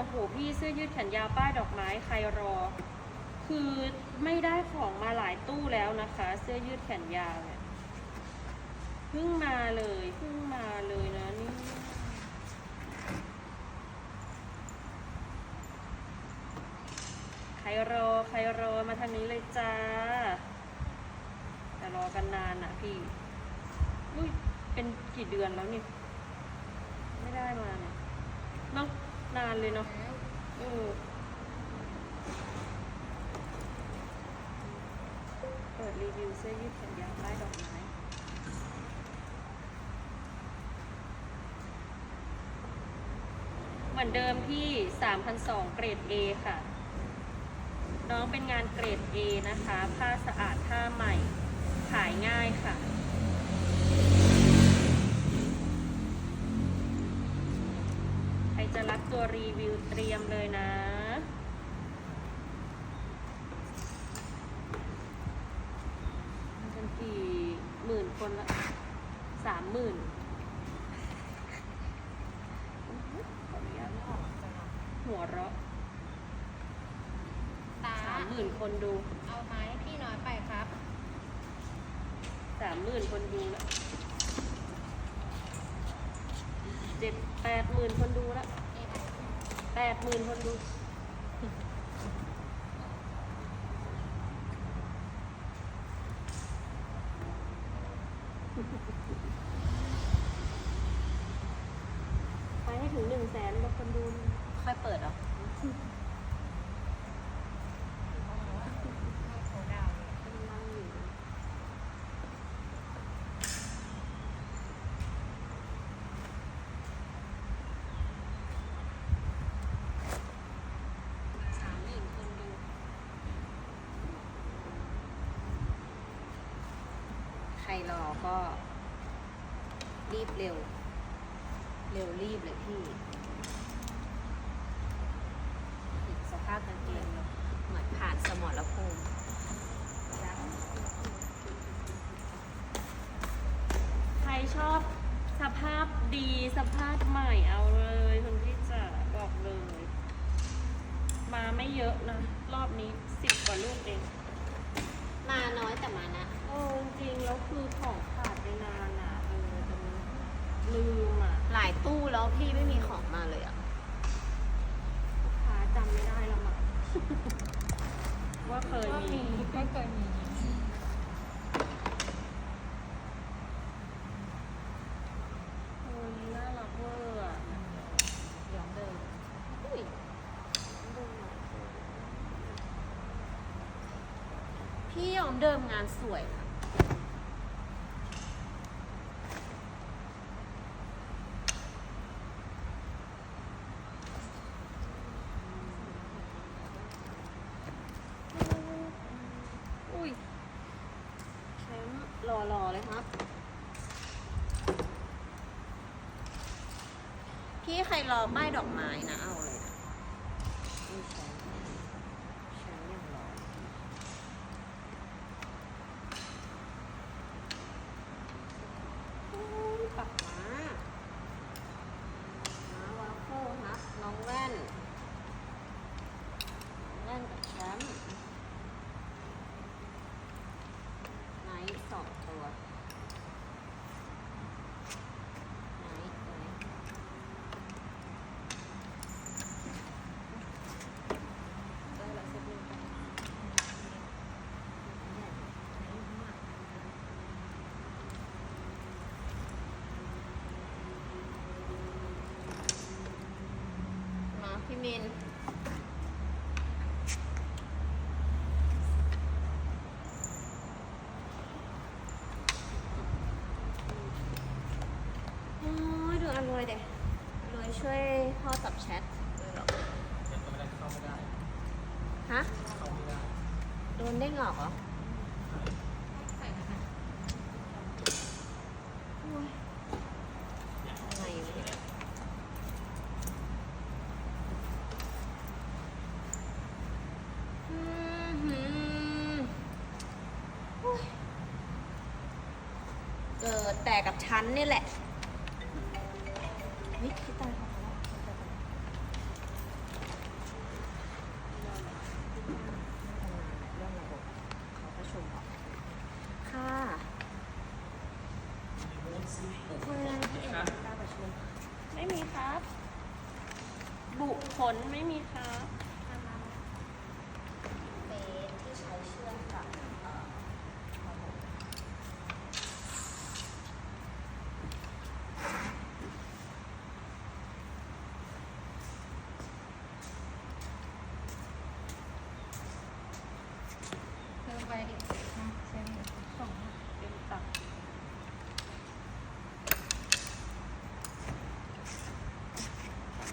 ค่ะโหพี่เสื้อยืดแขนยาวป้ายดอกไม้ใครรอ คือไม่ได้ของมาหลายตู้แล้วนะคะ เสื้อยืดแขนยาวเนี่ยเพิ่งมาเลยเพิ่งมาเลยนะนี่ใครรอใครรอมาทางนี้เลยจ้า แต่รอกันนานอะพี่อุ้ยเป็นกี่เดือนแล้วนี่ ไม่ได้มาเนี่ย นานเลยเนาะเออเปิดรีวิวเสื้อยืดแขนยาวป้ายดอกไม้เหมือนเดิมที่ 3,200 เกรด A ค่ะ น้องเป็นงานเกรด A นะคะ ผ้าสะอาดผ้าใหม่ ขายง่ายค่ะ รับตัวรีวิวเตรียมเลยนะมันกันกี่หมื่นคนละสามหมื่นขออนุญาตหัวเราะตาสามหมื่นคนดู เอาไม้พี่น้อยไปครับ สามหมื่นคนดูแล้วเจ็ดแปดหมื่นคนดูแล้ว แปดหมื่นคนดู ไปให้ถึงหนึ่งแสนแล้วคนดู ค่อยเปิดเหรอเขาดาวน์ กำลังอยู่ สามหมื่นคนดู ใค รรอก็รีบเร็ว เร็วรีบเลยพี่อีกสภาพกางเกงเหมือนผ่านสมรภูมิ ใครชอบสภาพดีสภาพใหม่เอาเลยคุณพี่จ๋าบอกเลย มาไม่เยอะนะ รอบนี้สิบกว่าลูกเอง มาน้อยแต่มานะ โอ้จริงๆแล้วคือของขาดไปนานอะเออแต่มันลืมอะ หลายตู้แล้วพี่ไม่มีของมาเลยอะ ลูกค้าจำไม่ได้แล้วมั้ง ว่าเคยมี ก็เคยมี โอ้ยน่ารักเวอร์อะ ย้อมเดิมอุ้ยพี่ย้อม เดิมงานสวยนะอุ้ยแชมป์รอๆเลยครับ พี่ใครรอป้ายดอกไม้นะนี่แชมป์แชมป์ยังรอ เมนโอ้ยดูอรวยเด็กรวยช่วยพ่อตอบแชทด้วยเหรอยังไม่ได้เข้าไม่ได้ ฮะ เข้าไม่ได้ โดนเด้งออกเหรอใส่นะคะโอ้ยอะไรวะเนี่ยอืมหืมโอ้ยเกิดแต่กับ ฉันนี่แหละเฮ้ยพี่ตายของแล้วเรื่องระบบเขาประชุมเหรอค่ะคุยอะไรพี่เอกการประชุมไม่มีครับ บุขนไม่มีครับ เป็นที่ใช้เชื่อมกับเอ่อระบบเพิ่มไปดินะใช่ไหมสอง เดี๋ยวตัก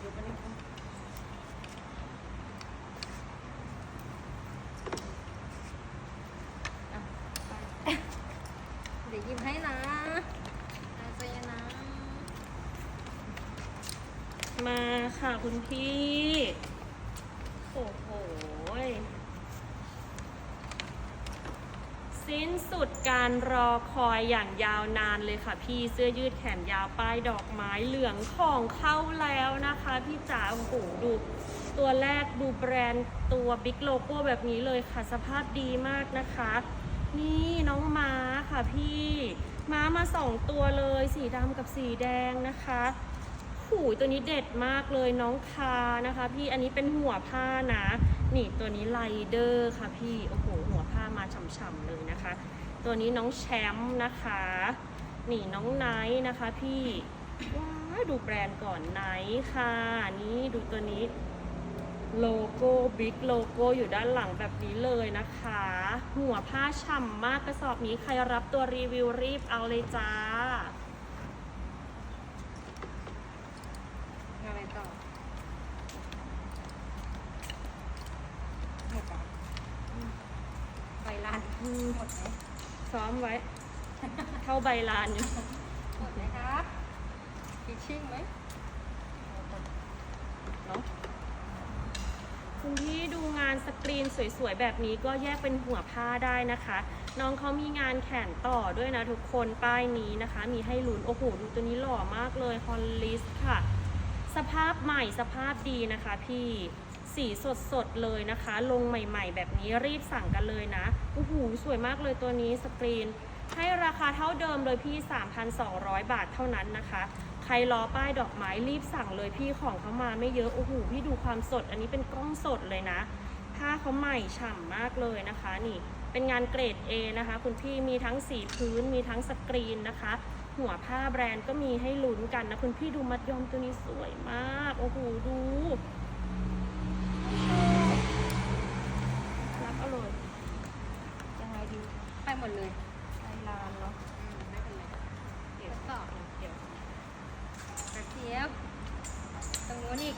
ยกไปนิดนึง อะไปเดี๋ยวหยิบให้นะอาเจนะ มา ค่ะคุณพี่ โอ้โหสิ้นสุดการรอคอยอย่างยาวนานเลยค่ะ พี่เสื้อยืดแขนยาวป้ายดอกไม้เหลืองของเข้าแล้วนะคะ พี่จ๋าโอ้โหดูตัวแรกดูแบรนด์ตัวบิ๊กโลโก้แบบนี้เลยค่ะ สภาพดีมากนะคะ นี่น้องม้าค่ะพี่ ม้ามาสองตัวเลย สีดำกับสีแดงนะคะ หูตัวนี้เด็ดมากเลยน้องคานะคะ พี่อันนี้เป็นหัวผ้านะ นี่ตัวนี้ไลเดอร์ค่ะพี่โอ้โหหัวผ้ามาฉ่ำๆเลยนะคะ ตัวนี้น้องแชมป์นะคะ นี่น้องไนท์นะคะพี่ว้าดูแบรนด์ก่อนไนท์ค่ะ นี่ดูตัวนี้โลโก้บิ๊กโลโก้อยู่ด้านหลังแบบนี้เลยนะคะ หัวผ้าฉ่ำมากกระสอบนี้ใครรับตัวรีวิวรีบเอาเลยจ้า อะไรต่อหมดเหรออืมใบลานหมดไหมซ้อมไว้ เท่าใบลานอยู่หมดไหมครับฟิชชิ่งไหมเนาะคุณพี่ดูงานสกรีนสวยๆ แบบนี้ก็แยกเป็นหัวผ้าได้นะคะ น้องเขามีงานแขนต่อด้วยนะทุกคนป้ายนี้นะคะ มีให้ลุ้นโอ้โหดูตัวนี้หล่อมากเลยฮอลลิสค่ะ สภาพใหม่สภาพดีนะคะพี่ สีสดๆเลยนะคะ ลงใหม่ ๆ แบบนี้รีบสั่งกันเลยนะโอ้โหสวยมากเลยตัวนี้สกรีน ให้ราคาเท่าเดิมเลยพี่ 3,200 บาทเท่านั้นนะคะ ใครรอป้ายดอกไม้รีบสั่งเลยพี่ของเขามาไม่เยอะโอ้โหพี่ดูความสด อันนี้เป็นกล้องสดเลยนะผ้าเขาใหม่ฉ่ำมากเลยนะคะนี่เป็นงานเกรด A นะคะ คุณพี่มีทั้งสีพื้นมีทั้งสกรีนนะคะ หัวผ้าแบรนด์ก็มีให้ลุ้นกันนะ คุณพี่ดูมัดยอมตัวนี้สวยมาก โอ้โหดูรับเอาเลยยังไงดี ไปหม ดเลยไลลานเนาะอืมไม่เป็นไรเดี๋ยวต่อเดี๋ยวกระเทียบตรงนู้นอีก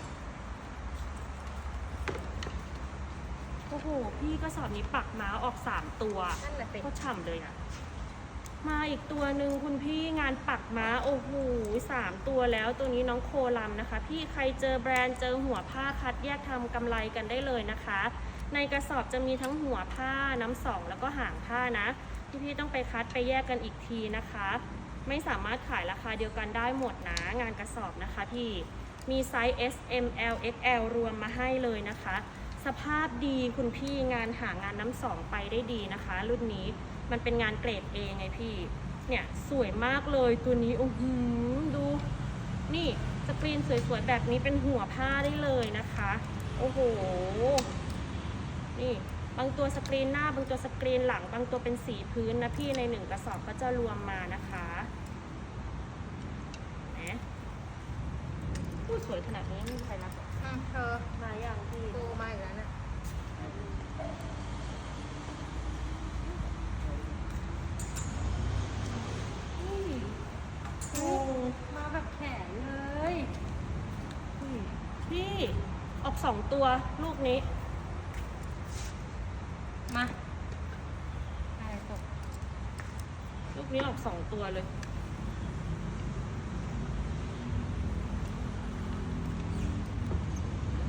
โอ้โห พี่กระสอบนี้ปักม้าออก3ตัวนั่นแหละสิก็ฉ่ำเลยอะมาอีกตัวหนึ่งคุณพี่งานปักม้าโอ้โหสามตัวแล้วตัวนี้น้องโคลัมนะคะ พี่ใครเจอแบรนด์เจอหัวผ้าคัดแยกทำกำไรกันได้เลยนะคะ ในกระสอบจะมีทั้งหัวผ้าน้ำสองแล้วก็หางผ้านะ พี่พี่ๆต้องไปคัดไปแยกกันอีกทีนะคะ ไม่สามารถขายราคาเดียวกันได้หมดนะงานกระสอบนะคะพี่มีไซส์ S M L X L รวมมาให้เลยนะคะ สภาพดีคุณพี่งานหางานน้ำสองไปได้ดีนะคะ รุ่นนี้มันเป็นงานเกรด A ไงพี่ เนี่ยสวยมากเลยตัวนี้โอ้โหดู นี่สกรีนสวยๆแบบนี้เป็นหัวผ้าได้เลยนะคะ โอ้โห นี่ บางตัวสกรีนหน้า บางตัวสกรีนหลัง บางตัวเป็นสีพื้นนะพี่ในหนึ่งกระสอบก็จะรวมมานะคะนะพูดสวยขนาดนี้ไม่มีใครรับหรอกอืมเธอมาอย่างพี่ดูมาอีกแล้วน่ะโอ้มาแบบแขนเลยอุ้ยพี่ออกสองตัวลูกนี้ มาอะไรตก ลูก นี้ออกสองตัวเลย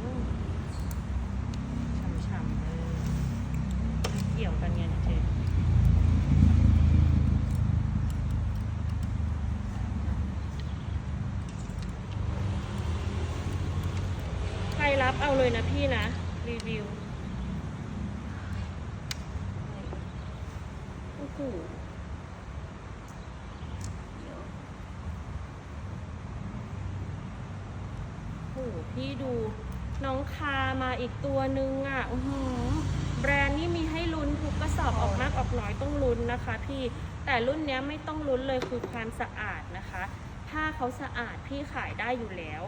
อืมฉ่ำๆเลยไม่เกี่ยวกันไงเนี่ยเจ๊ใครรับเอาเลยนะพี่นะ รีวิว โอ้โห โอ้โหพี่ดูน้องคามา อีกตัวนึงอะแบรนด์นี่มีให้ลุ้นทุกกระสอบออกมากออกน้อยต้องลุ้นนะคะ พี่แต่รุ่นนี้ไม่ต้องลุ้นเลยคือความสะอาดนะคะ ผ้าเขาสะอาดพี่ขายได้อยู่แล้ว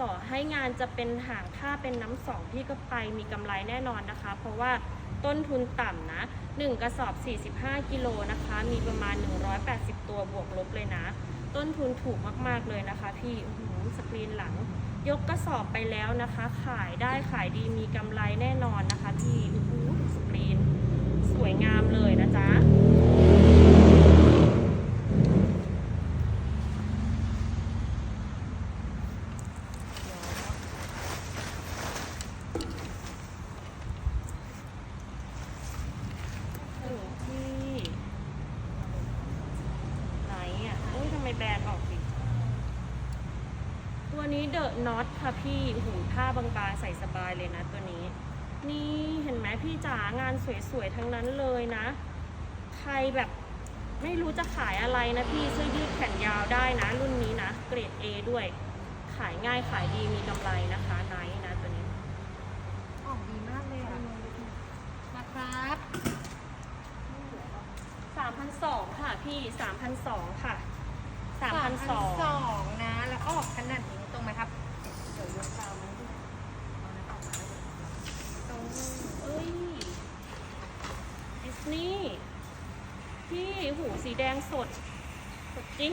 ต่อให้งานจะเป็นหางผ้าเป็นน้ำสองพี่ก็ไปมีกำไรแน่นอนนะคะ เพราะว่าต้นทุนต่ำนะ 1 กระสอบ 45 กิโลนะคะ มีประมาณ 180 ตัวบวกลบเลยนะ ต้นทุนถูกมาก ๆ เลยนะคะ พี่อื้อหือสกรีนหลัง ยกกระสอบไปแล้วนะคะ ขายได้ขายดีมีกำไรแน่นอนนะคะพี่อู้หูสกรีน สวยงามเลยนะจ๊ะ โอ้โหพี่ไหนอะโอ้ยทำไมแบรนด์ออกสิ ตัวนี้เดอะน็อตค่ะพี่หูผ้าบางๆใส่สบายเลยนะตัวนี้ นี่เห็นไหมพี่จ๋างานสวยๆทั้งนั้นเลยนะ ใครแบบไม่รู้จะขายอะไรนะพี่เสื้อยืดแขนยาวได้นะ รุ่นนี้นะ เกรด A ด้วย ขายง่ายขายดีมีกำไรนะคะไนท์นะตัวนี้ออกดีมากเลยอะนะครับ3,200ค่ะพี่3,200ค่ะ3,200สองนะ แล้วออกขนาดนี้ ตรงไหมครับเดี๋ยวยกตามมาดิเอานะออกมาแล้วตรงเอ้ยดิสนีย์พี่หูสีแดงสด สดจริง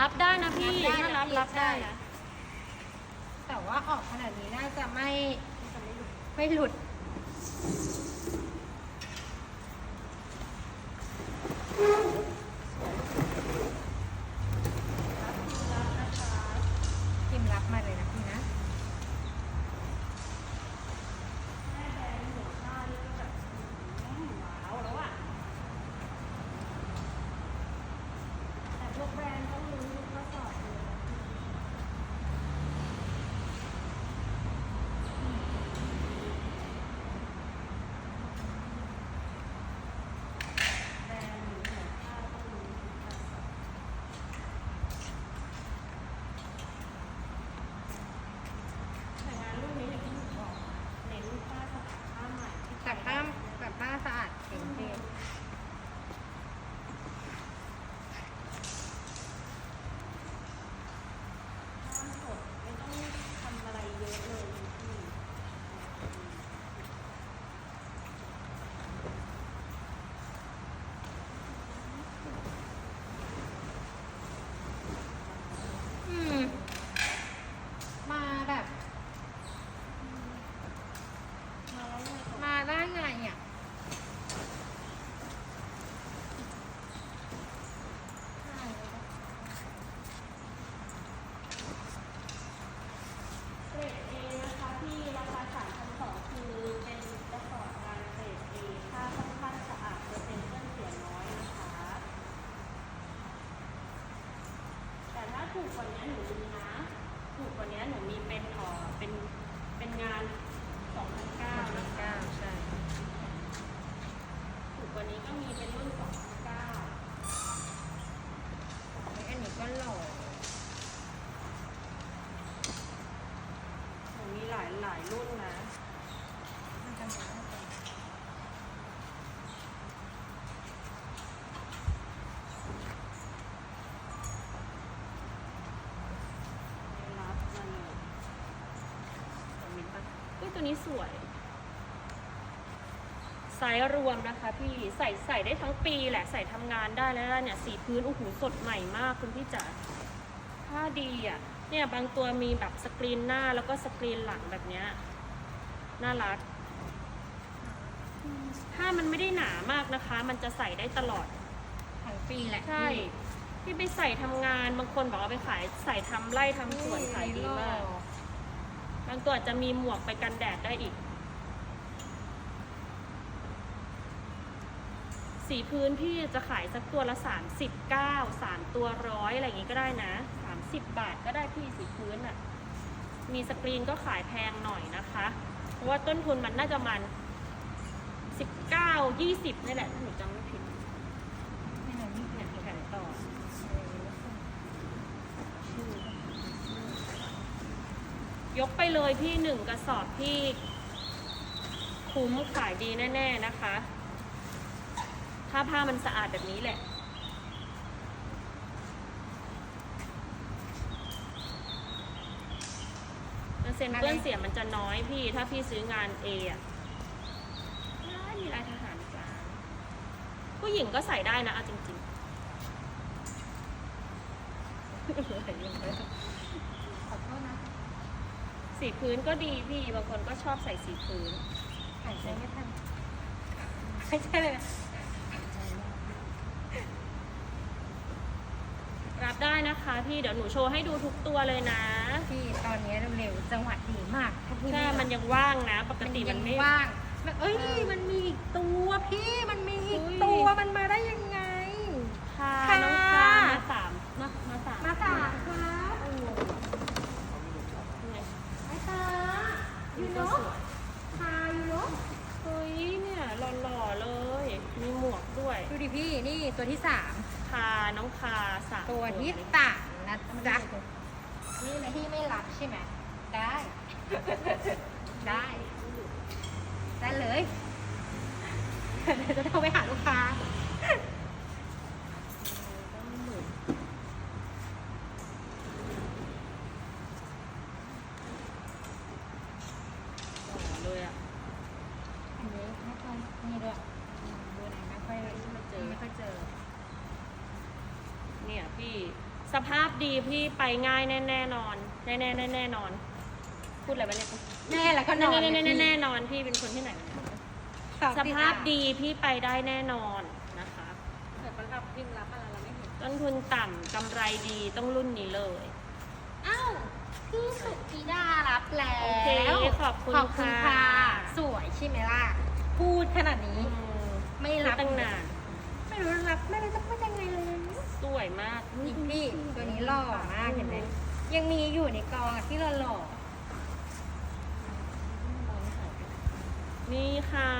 รับได้นะพี่ถ้ารับรับได้นะแต่ว่าออกขนาดนี้น่าจะไม่ไม่หลุดพิมพ์รับมาเลยนะพี่นะ แม่แบรนด์หัวข้านี่ก็แบบอืมว้าวแล้วอะแต่พวกแบรนด์ต้องรู้ทุกกระสอบเลยนะแบรนด์หรือหัวข้าต้องรู้ทุกกระสอบแต่งานรุ่นนี้อย่างที่หนูบอกเน้นผ้าสะอาดผ้าใหม่ที่ แต่ผ้าแต่ผ้าสะอาดเก่งเท่ ผ้าสดไม่ต้องทำอะไรเยอะเลยพี่ อืม มาแบบ มาแล้วไงต่อ มาได้ไงอะ เกรด A นะคะพี่ราคา3,200คือเป็นกระสอบงานเกรด A ผ้าค่อนข้างสะอาดเปอร์เซ็นต์เปื้อนเสียน้อยนะคะ แต่ถ้าถูกกว่านี้หนูมีนะ ถูกกว่านี้หนูมีเป็นเอ่อเป็นเป็นงาน2,900นะคะ เก้าใช่ ถูกกว่านี้ก็มีเป็นรุ่น2,900 อันนี้ก็หล่อ หนูมีหลายหลายรุ่นนะ น่าจะน่าจะ ตัวนี้สวย ไซส์รวมนะคะพี่ใส่ใส่ได้ทั้งปีแหละใส่ทำงานได้แล้วนะเนี่ยสีพื้นโอ้โหสดใหม่มากคุณพี่จ๋าผ้าดีอะเนี่ยบางตัวมีแบบสกรีนหน้าแล้วก็สกรีนหลังแบบเนี้ยน่ารักผ้ามันไม่ได้หนามากนะคะ มันจะใส่ได้ตลอดทั้งปีแหละใช่ที่ไปใส่ทำงานบางคนบอกเอาไปขายใส่ทำไร่ทำสวนขายดีมาก บางตัวอาจจะมีหมวกไปกันแดดได้อีก สีพื้นพี่จะขายสักตัวละ 39 3 ตัวร้อยอะไรอย่างงี้ก็ได้นะ 30 บาทก็ได้พี่สีพื้นอะ่ะ มีสกรีนก็ขายแพงหน่อยนะคะ เพราะว่าต้นทุนมันน่าจะมัน 19 20นี่แหละถ้าหนูจำไม่ผิด นี่ไงนี่ เนี่ยแผ่นต่อ ยกไปเลยพี่หนึ่งกระสอบที่คุ้มขายดีแน่ ๆนะคะ ถ้าผ้ามันสะอาดแบบนี้แหละ เปอร์เซ็นต์เปื้อนเสียมันจะน้อยพี่ ถ้าพี่ซื้องานเออะไม่มีลายทหารกลางผู้หญิงก็ใส่ได้นะเอาจริงๆขอโทษนะ สีพื้นก็ดีพี่บางคนก็ชอบใส่สีพื้นหายใจไม่ทันไม่ใช่เลยนะรับได้นะคะพี่เดี๋ยวหนูโชว์ให้ดูทุกตัวเลยนะ พี่ตอนนี้เร็วๆจังหวะดีมากถ้าพี่ถ้าไมันยังว่างนะ ปกติยัมันงไม่ว่างเอ้ยเออมันมีอีกตัวพี่มันมีอีกอุ้ยตัวมันมาได้ยังไงค่ะ ค่ะ น้องค่ะมาสามมามาสาม มาสามครับ นี่ไง ไอ้ตายู ก็โนะสวยพายูโนะเฮ้ยเนี่ยหล่อๆเลย มีหมวกด้วยดูดิพี่นี่ตัวที่สามคาน้องคาสามตัวที่เลยสามนะจ๊ะนี่นะพี่ไม่รับใช่ไหมได้ ได้ ได้เลยเดี๋ยวจะโทรไปหาลูกค้า ต้องหมื่นหล่อเลยอะ อันนี้ไม่ค่อยนี่ด้วยดูไหนไม่ค่อย ไม่เจอ ไม่ค่อยเจอ เนี่ยพี่ สภาพดีพี่ไปง่ายแน่แน่ๆนอน แน่แน่แน่แน่ๆนอน พูดอะไรไปเนี่ยแน่แล้วก็นแน่อนแน่เลยแน่พี่แน่ๆนอนพี่เป็นคนที่ไหนวะเนี่ยสภาพดีพี่ไปได้แน่นอนนะคะเดี๋ยวเขารับพิมพ์รับอะไรเราไม่เห็น ต้นทุนต่ำกำไรดีต้องรุ่นนี้เลย อ้าวพี่สุกีดารับแล้ว โอเคขอบคุณขอบคุณค่ะ ค่ะ สวยใช่ไหมล่ะ พูดขนาดนี้ อืมไม่รับตั้งนาน ไม่รู้รับไม่รู้จะพูดยังไงเลยส วยมากนี่พี่ตัวนี้หล่อมากเห็นไหมยังมีอยู่ในกองอะที่เราหล่อนี่ค่ะ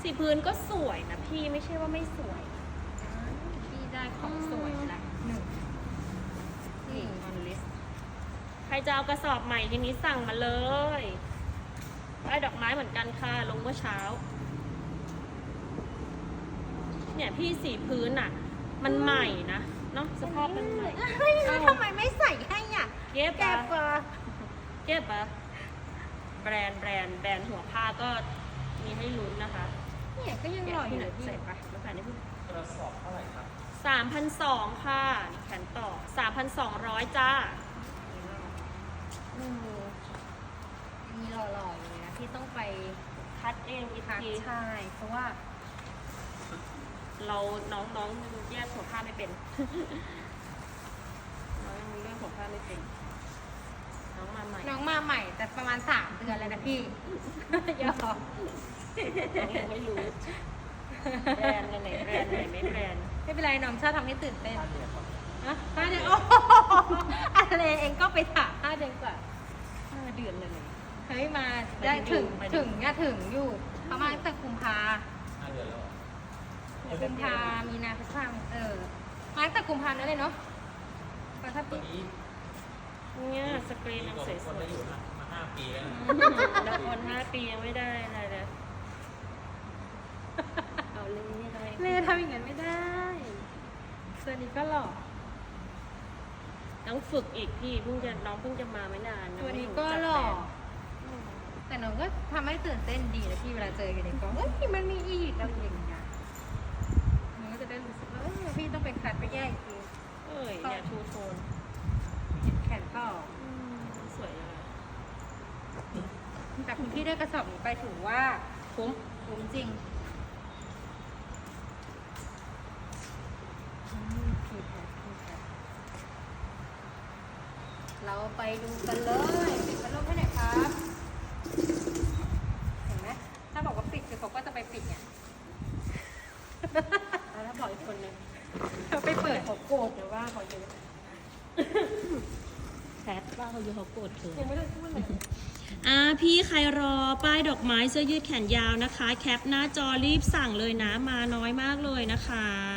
สีพื้นก็สวยนะพี่ไม่ใช่ว่าไม่สวย พี่ได้ของสวยไปละหนึ่งนี่ออนลิสใครจะเอากระสอบใหม่ทีนี้สั่งมาเลยได้ดอกไม้เหมือนกันค่ะ ลงเมื่อเช้า เนี่ยพี่สีพื้นอะ มันใหม่นะเนาะสภาพมันใหม่เฮ้ยแล้วทำไมไม่ใส่ให้อะเก็บแกปะปะเก็บปะแบรนด์แบรนด์แบรนด์หัวผ้าก็มีให้ลุ้นนะคะเนี่ยก็ยังหล่ออยู่เลยพี่ใส่ไปแล้วแผ่นนี้พี่กระสอบเท่าไหร่ครับสามพันสองค่ะนี่แขนต่อสามพันสองร้อยจ้าอืมมีหล่อๆอยู่เลยนะที่ต้องไปคัดเองอีกพักทีชายเพราะว่า เราน้องน้องแยกหัวผ้าไม่เป็น น้องยังเรื่องหัวผ้าไม่เป็น น้องมาใหม่น้องมาใหม่แต่ประมาณสามเดือนเลยนะพี่ยอมน้องยังไม่รู้แบรนด์อันไหนแบรนด์อันไหนไม่แบรนด์ไม่เป็นไรน้องชอบทำให้ตื่นเต้นห้าเดือนครับฮะห้าเดือนโอ้โหอะไรเองก็ไปถามห้าเดือนกว่า ห้าเดือนเลย เฮ้ยมาได้ถึงไปดิถึงเนี่ยถึงอยู่ประมาณแต่กุมภา ห้าเดือนแล้วเหรอ กุมภามีนาพฤษภาเออมาตั้งแต่กุมภานั่นเลยเนาะก็ถ้าปีนี้เนี่ยสกรีนยังสวยคนได้อยู่มาห้าปีแล้วนะคนห้าปียังไม่ได้อะไรเลยเอาเรื่องเล่ทำอย่างนั้นไม่ได้ตัวนี้ก็หล่อต้องฝึกอีกพี่เพิ่งจะน้องเพิ่งจะมาไม่นานตัวนี้ก็หล่อแต่น้องก็ทำให้ตื่นเต้นดีนะพี่เวลาเจออยู่ในกล้องเอ้ยมันมีอีกอะไรอย่างเงี้ยน้องก็จะได้รู้สึกว่าเอ อพี่ต้องไปคัดไปแยกอีกทีเอ้ยเนี่ยทูโทนแขนต่อสวยเลยแต่คุณพี่ได้กระสอบไปถือว่าคุ้มคุ้มจริงเราไปดูกันเลยปิดพัดลมให้หน่อยครับ เห็นไหมถ้าบอกว่าปิดคือเขาก็จะไปปิดไง แล้วถ้าบอกอีกคนนึง เขาไปเปิดเขาโกรธหรือว่าเขาเยอะ แพทว่าเขาอยู่เขาโกรธเธอ ยังไม่ได้พูดเลย อ่า พี่ใครรอป้ายดอกไม้เสื้อยืดแขนยาวนะคะ แคปหน้าจอรีบสั่งเลยนะ มาน้อยมากเลยนะคะ